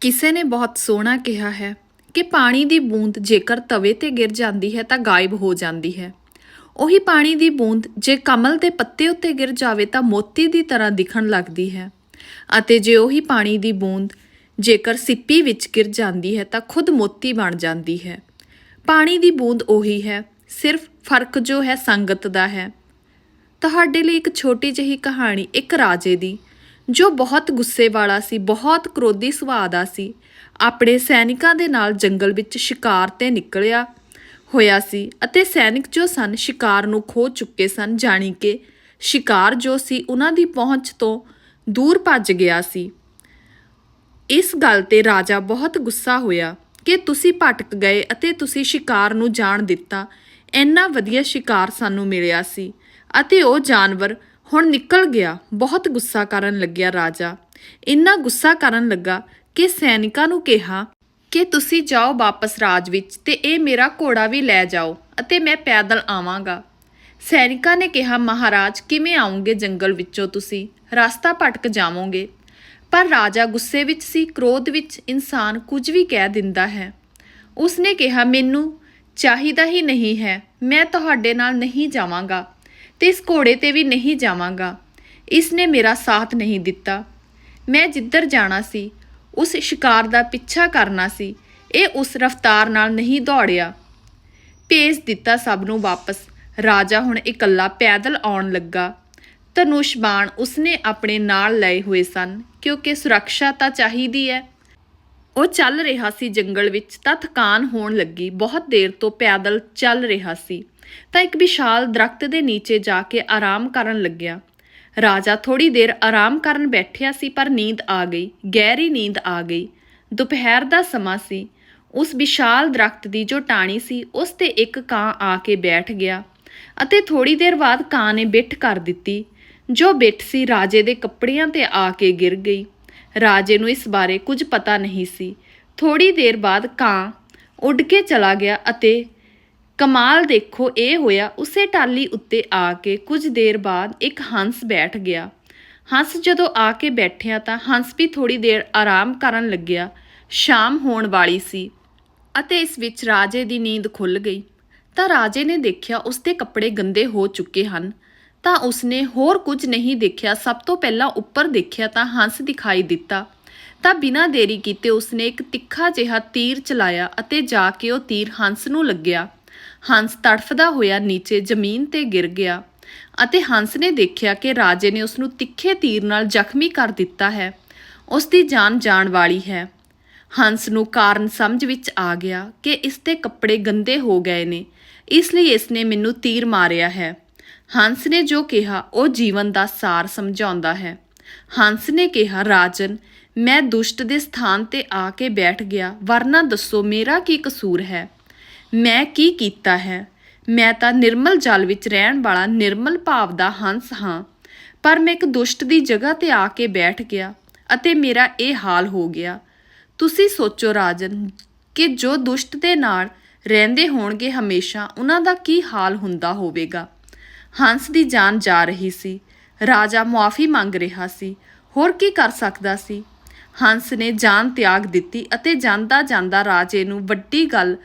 ਕਿਸੇ ਨੇ ਬਹੁਤ ਸੋਹਣਾ ਕਿਹਾ ਹੈ ਕਿ ਪਾਣੀ ਦੀ ਬੂੰਦ ਜੇਕਰ ਤਵੇ ਤੇ ਗਿਰ ਜਾਂਦੀ ਹੈ ਤਾਂ ਗਾਇਬ ਹੋ ਜਾਂਦੀ ਹੈ। ਉਹੀ ਪਾਣੀ ਦੀ ਬੂੰਦ ਜੇ ਕਮਲ ਦੇ ਪੱਤੇ ਉੱਤੇ ਗਿਰ ਜਾਵੇ ਤਾਂ ਮੋਤੀ ਦੀ ਤਰ੍ਹਾਂ ਦਿਖਣ ਲੱਗਦੀ ਹੈ। ਅਤੇ ਜੇ ਉਹੀ ਪਾਣੀ ਦੀ ਬੂੰਦ ਜੇਕਰ ਸਿੱਪੀ ਵਿੱਚ ਗਿਰ ਜਾਂਦੀ ਹੈ ਤਾਂ ਖੁਦ ਮੋਤੀ ਬਣ ਜਾਂਦੀ ਹੈ। ਪਾਣੀ ਦੀ ਬੂੰਦ ਉਹੀ ਹੈ, ਸਿਰਫ ਫ਼ਰਕ ਜੋ ਹੈ ਸੰਗਤ ਦਾ ਹੈ। ਤੁਹਾਡੇ ਲਈ ਇੱਕ ਛੋਟੀ ਜਿਹੀ ਕਹਾਣੀ ਇੱਕ ਰਾਜੇ ਦੀ ਜੋ ਬਹੁਤ ਗੁੱਸੇ ਵਾਲਾ ਸੀ, ਬਹੁਤ ਕ੍ਰੋਧੀ ਸੁਭਾਅ ਦਾ ਸੀ, ਆਪਣੇ ਸੈਨਿਕਾਂ ਦੇ ਨਾਲ ਜੰਗਲ ਵਿੱਚ ਸ਼ਿਕਾਰ ਤੇ ਨਿਕਲਿਆ ਹੋਇਆ ਸੀ ਅਤੇ ਸੈਨਿਕ ਜੋ ਸਨ, ਸ਼ਿਕਾਰ ਨੂੰ ਖੋ ਚੁੱਕੇ ਸਨ, ਜਾਣੀ ਕਿ ਸ਼ਿਕਾਰ ਜੋ ਸੀ, ਉਹਨਾਂ ਦੀ ਪਹੁੰਚ ਤੋਂ ਦੂਰ ਭੱਜ ਗਿਆ ਸੀ। ਇਸ ਗੱਲ ਤੇ ਰਾਜਾ ਬਹੁਤ ਗੁੱਸਾ ਹੋਇਆ ਕਿ ਤੁਸੀਂ ਭਟਕ ਗਏ ਅਤੇ ਤੁਸੀਂ ਸ਼ਿਕਾਰ ਨੂੰ ਜਾਣ ਦਿੱਤਾ। ਇੰਨਾ ਵਧੀਆ ਸ਼ਿਕਾਰ ਸਾਨੂੰ ਮਿਲਿਆ ਸੀ ਅਤੇ ਉਹ ਜਾਨਵਰ ਹੁਣ ਨਿਕਲ ਗਿਆ, ਬਹੁਤ ਗੁੱਸਾ ਕਰਨ ਲੱਗਿਆ ਰਾਜਾ। ਇੰਨਾ ਗੁੱਸਾ ਕਰਨ ਲੱਗਾ ਕਿ ਸੈਨਿਕਾਂ ਨੂੰ ਕਿਹਾ ਕਿ ਤੁਸੀਂ ਜਾਓ ਵਾਪਸ ਰਾਜ ਵਿੱਚ ਤੇ ਇਹ ਮੇਰਾ ਘੋੜਾ ਵੀ ਲੈ ਜਾਓ ਅਤੇ ਮੈਂ ਪੈਦਲ ਆਵਾਂਗਾ। ਸੈਨਿਕਾਂ ਨੇ ਕਿਹਾ, ਮਹਾਰਾਜ, ਕਿਵੇਂ ਆਉਂਗੇ ਜੰਗਲ ਵਿੱਚੋਂ ਤੁਸੀਂ? ਰਸਤਾ ਭਟਕ ਜਾਵੋਗੇ। ਪਰ ਰਾਜਾ ਗੁੱਸੇ ਵਿੱਚ ਸੀ, ਕ੍ਰੋਧ ਵਿੱਚ ਇਨਸਾਨ ਕੁਝ ਵੀ ਕਹਿ ਦਿੰਦਾ ਹੈ। ਉਸਨੇ ਕਿਹਾ, ਮੈਨੂੰ ਚਾਹੀਦਾ ਹੀ ਨਹੀਂ ਹੈ, ਮੈਂ ਤੁਹਾਡੇ ਨਾਲ ਨਹੀਂ ਜਾਵਾਂਗਾ। ਤੇ ਇਸ ਘੋੜੇ ਤੇ ਵੀ ਨਹੀਂ ਜਾਵਾਂਗਾ। ਇਸ ਨੇ ਮੇਰਾ ਸਾਥ ਨਹੀਂ ਦਿੱਤਾ। ਮੈਂ ਜਿੱਧਰ ਜਾਣਾ ਸੀ, ਉਸ ਸ਼ਿਕਾਰ ਦਾ ਪਿੱਛਾ ਕਰਨਾ ਸੀ, ਇਹ ਉਸ ਰਫ਼ਤਾਰ ਨਾਲ ਨਹੀਂ ਦੌੜਿਆ। ਭੇਜ ਦਿੱਤਾ ਸਭ ਨੂੰ ਵਾਪਸ। ਰਾਜਾ ਹੁਣ ਇਕੱਲਾ ਪੈਦਲ ਆਉਣ ਲੱਗਾ। ਧਨੁਸ਼ਬਾਣ ਉਸਨੇ ਆਪਣੇ ਨਾਲ ਲਏ ਹੋਏ ਸਨ, ਕਿਉਂਕਿ ਸੁਰੱਖਿਆ ਤਾਂ ਚਾਹੀਦੀ ਹੈ। ਉਹ ਚੱਲ ਰਿਹਾ ਸੀ ਜੰਗਲ ਵਿੱਚ ਤਾਂ ਥਕਾਨ ਹੋਣ ਲੱਗੀ। ਬਹੁਤ ਦੇਰ ਤੋਂ ਪੈਦਲ ਚੱਲ ਰਿਹਾ ਸੀ। ਤਾਂ ਇੱਕ ਵਿਸ਼ਾਲ ਦਰਖਤ ਦੇ ਨੀਚੇ ਜਾ ਕੇ ਆਰਾਮ ਕਰਨ ਲੱਗਿਆ। ਰਾਜਾ ਥੋੜੀ ਦੇਰ ਆਰਾਮ ਕਰਨ ਬੈਠਿਆ ਸੀ ਪਰ ਨੀਂਦ ਆ ਗਈ। ਗਹਿਰੀ ਨੀਂਦ ਆ ਗਈ। ਦੁਪਹਿਰ ਦਾ ਸਮਾਂ ਸੀ। ਉਸ ਵਿਸ਼ਾਲ ਦਰਖਤ ਦੀ ਜੋ ਟਾਣੀ ਸੀ, ਉਸ ਤੇ ਇੱਕ ਕਾਂ ਆ ਕੇ ਬੈਠ ਗਿਆ ਅਤੇ ਥੋੜੀ ਦੇਰ ਬਾਅਦ ਕਾਂ ਨੇ ਬਿੱਠ ਕਰ ਦਿੱਤੀ। ਜੋ ਬਿੱਠ ਸੀ, ਰਾਜੇ ਦੇ ਕੱਪੜਿਆਂ ਤੇ ਆ ਕੇ ਗਿਰ ਗਈ। ਰਾਜੇ ਨੂੰ ਇਸ ਬਾਰੇ ਕੁਝ ਪਤਾ ਨਹੀਂ ਸੀ। ਥੋੜੀ ਦੇਰ ਬਾਅਦ ਕਾਂ ਉੱਡ ਕੇ ਚਲਾ ਗਿਆ ਅਤੇ ਕਮਾਲ ਦੇਖੋ ਇਹ ਹੋਇਆ, ਉਸੇ ਟਾਲੀ ਉੱਤੇ ਆ ਕੇ ਕੁਝ ਦੇਰ ਬਾਅਦ ਇੱਕ ਹੰਸ ਬੈਠ ਗਿਆ। ਹੰਸ ਜਦੋਂ ਆ ਕੇ ਬੈਠਿਆ ਤਾਂ ਹੰਸ ਵੀ ਥੋੜੀ ਦੇਰ ਆਰਾਮ ਕਰਨ ਲੱਗਿਆ। ਸ਼ਾਮ ਹੋਣ ਵਾਲੀ ਸੀ ਅਤੇ ਇਸ ਵਿੱਚ ਰਾਜੇ ਦੀ ਨੀਂਦ ਖੁੱਲ ਗਈ। ਤਾਂ ਰਾਜੇ ਨੇ ਦੇਖਿਆ ਉਸ ਦੇ ਕੱਪੜੇ ਗੰਦੇ ਹੋ ਚੁੱਕੇ ਹਨ। ਤਾਂ ਉਸਨੇ ਹੋਰ ਕੁਝ ਨਹੀਂ ਦੇਖਿਆ। ਸਭ ਤੋਂ ਪਹਿਲਾਂ ਉੱਪਰ ਦੇਖਿਆ ਤਾਂ ਹੰਸ ਦਿਖਾਈ ਦਿੱਤਾ। ਤਾਂ ਬਿਨਾਂ ਦੇਰੀ ਕੀਤੇ ਉਸਨੇ ਇੱਕ ਤਿੱਖਾ ਜਿਹਾ ਤੀਰ ਚਲਾਇਆ ਅਤੇ ਜਾ ਕੇ ਉਹ ਤੀਰ ਹੰਸ ਨੂੰ ਲੱਗਿਆ। ਹੰਸ ਤੜਫਦਾ ਹੋਇਆ ਨੀਚੇ ਜ਼ਮੀਨ ਤੇ ਗਿਰ ਗਿਆ ਅਤੇ ਹੰਸ ਨੇ ਦੇਖਿਆ ਕਿ ਰਾਜੇ ਨੇ ਉਸ ਨੂੰ ਤਿੱਖੇ ਤੀਰ ਨਾਲ ਜ਼ਖਮੀ ਕਰ ਦਿੱਤਾ ਹੈ। ਉਸ ਦੀ ਜਾਨ ਜਾਣ ਵਾਲੀ ਹੈ। ਹੰਸ ਨੂੰ ਕਾਰਨ ਸਮਝ ਵਿੱਚ ਆ ਗਿਆ ਕਿ ਇਸ ਦੇ ਕੱਪੜੇ ਗੰਦੇ ਹੋ ਗਏ ਨੇ। ਇਸ ਲਈ ਇਸ ਨੇ ਮੈਨੂੰ ਤੀਰ ਮਾਰਿਆ ਹੈ। ਹੰਸ ਨੇ ਜੋ ਕਿਹਾ, ਉਹ ਜੀਵਨ ਦਾ ਸਾਰ ਸਮਝਾਉਂਦਾ ਹੈ। ਹੰਸ ਨੇ ਕਿਹਾ, ਰਾਜਨ, ਮੈਂ ਦੁਸ਼ਟ ਦੇ ਸਥਾਨ ਤੇ ਆ ਕੇ ਬੈਠ ਗਿਆ, ਵਰਨਾ ਦੱਸੋ ਮੇਰਾ ਕੀ ਕਸੂਰ ਹੈ? ਮੈਂ ਕੀ ਕੀਤਾ ਹੈ? ਮੈਂ ਤਾਂ ਨਿਰਮਲ ਜਲ ਵਿੱਚ ਰਹਿਣ ਵਾਲਾ ਨਿਰਮਲ ਭਾਵ ਦਾ ਹੰਸ ਹਾਂ, ਪਰ ਮੈਂ ਇੱਕ ਦੁਸ਼ਟ ਦੀ ਜਗ੍ਹਾ ਤੇ ਆ ਕੇ ਬੈਠ ਗਿਆ ਅਤੇ ਮੇਰਾ ਇਹ ਹਾਲ ਹੋ ਗਿਆ। ਤੁਸੀਂ ਸੋਚੋ ਰਾਜਨ, ਕਿ ਜੋ ਦੁਸ਼ਟ ਦੇ ਨਾਲ ਰਹਿੰਦੇ ਹੋਣਗੇ ਹਮੇਸ਼ਾ, ਉਹਨਾਂ ਦਾ ਕੀ ਹਾਲ ਹੁੰਦਾ ਹੋਵੇਗਾ? ਹੰਸ ਦੀ ਜਾਨ ਜਾ ਰਹੀ ਸੀ। ਰਾਜਾ ਮੁਆਫੀ ਮੰਗ ਰਿਹਾ ਸੀ। ਹੋਰ ਕੀ ਕਰ ਸਕਦਾ ਸੀ? ਹੰਸ ਨੇ ਜਾਨ ਤਿਆਗ ਦਿੱਤੀ ਅਤੇ ਜਾਂਦਾ ਜਾਂਦਾ ਰਾਜੇ ਨੂੰ ਵੱਡੀ ਗੱਲ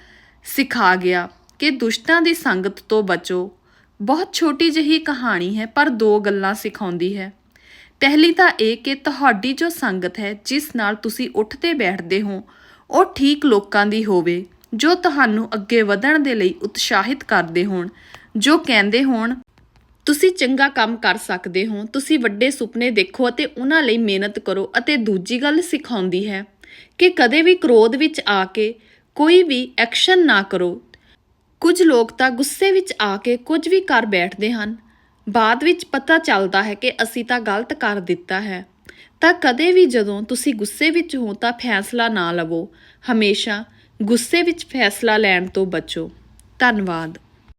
ਸਿਖਾ ਗਿਆ ਕਿ ਦੁਸ਼ਟਾਂ ਦੀ ਸੰਗਤ ਤੋਂ ਬਚੋ। ਬਹੁਤ ਛੋਟੀ ਜਿਹੀ ਕਹਾਣੀ ਹੈ, ਪਰ ਦੋ ਗੱਲਾਂ ਸਿਖਾਉਂਦੀ ਹੈ। ਪਹਿਲੀ ਤਾਂ ਇਹ ਕਿ ਤੁਹਾਡੀ ਜੋ ਸੰਗਤ ਹੈ, ਜਿਸ ਨਾਲ ਤੁਸੀਂ ਉੱਠਦੇ ਬੈਠਦੇ ਹੋ, ਉਹ ਠੀਕ ਲੋਕਾਂ ਦੀ ਹੋਵੇ, ਜੋ ਤੁਹਾਨੂੰ ਅੱਗੇ ਵਧਣ ਦੇ ਲਈ ਉਤਸ਼ਾਹਿਤ ਕਰਦੇ ਹੋਣ, ਜੋ ਕਹਿੰਦੇ ਹੋਣ ਤੁਸੀਂ ਚੰਗਾ ਕੰਮ ਕਰ ਸਕਦੇ ਹੋ, ਤੁਸੀਂ ਵੱਡੇ ਸੁਪਨੇ ਦੇਖੋ ਅਤੇ ਉਹਨਾਂ ਲਈ ਮਿਹਨਤ ਕਰੋ ਅਤੇ ਦੂਜੀ ਗੱਲ ਸਿਖਾਉਂਦੀ ਹੈ ਕਿ ਕਦੇ ਵੀ ਕ੍ਰੋਧ ਵਿੱਚ ਆ ਕੇ ਕੋਈ ਵੀ ਐਕਸ਼ਨ ਨਾ ਕਰੋ। ਕੁਝ ਲੋਕ ਤਾਂ ਗੁੱਸੇ ਵਿੱਚ ਆ ਕੇ ਕੁਝ ਵੀ ਕਰ ਬੈਠਦੇ ਹਨ। ਬਾਅਦ ਵਿੱਚ ਪਤਾ ਚੱਲਦਾ ਹੈ ਕਿ ਅਸੀਂ ਤਾਂ ਗਲਤ ਕਰ ਦਿੱਤਾ ਹੈ। ਤਾਂ ਕਦੇ ਵੀ ਜਦੋਂ ਤੁਸੀਂ ਗੁੱਸੇ ਵਿੱਚ ਹੋ ਤਾਂ ਫੈਸਲਾ ਨਾ ਲਵੋ। ਹਮੇਸ਼ਾ ਗੁੱਸੇ ਵਿੱਚ ਫੈਸਲਾ ਲੈਣ ਤੋਂ ਬਚੋ। ਧੰਨਵਾਦ।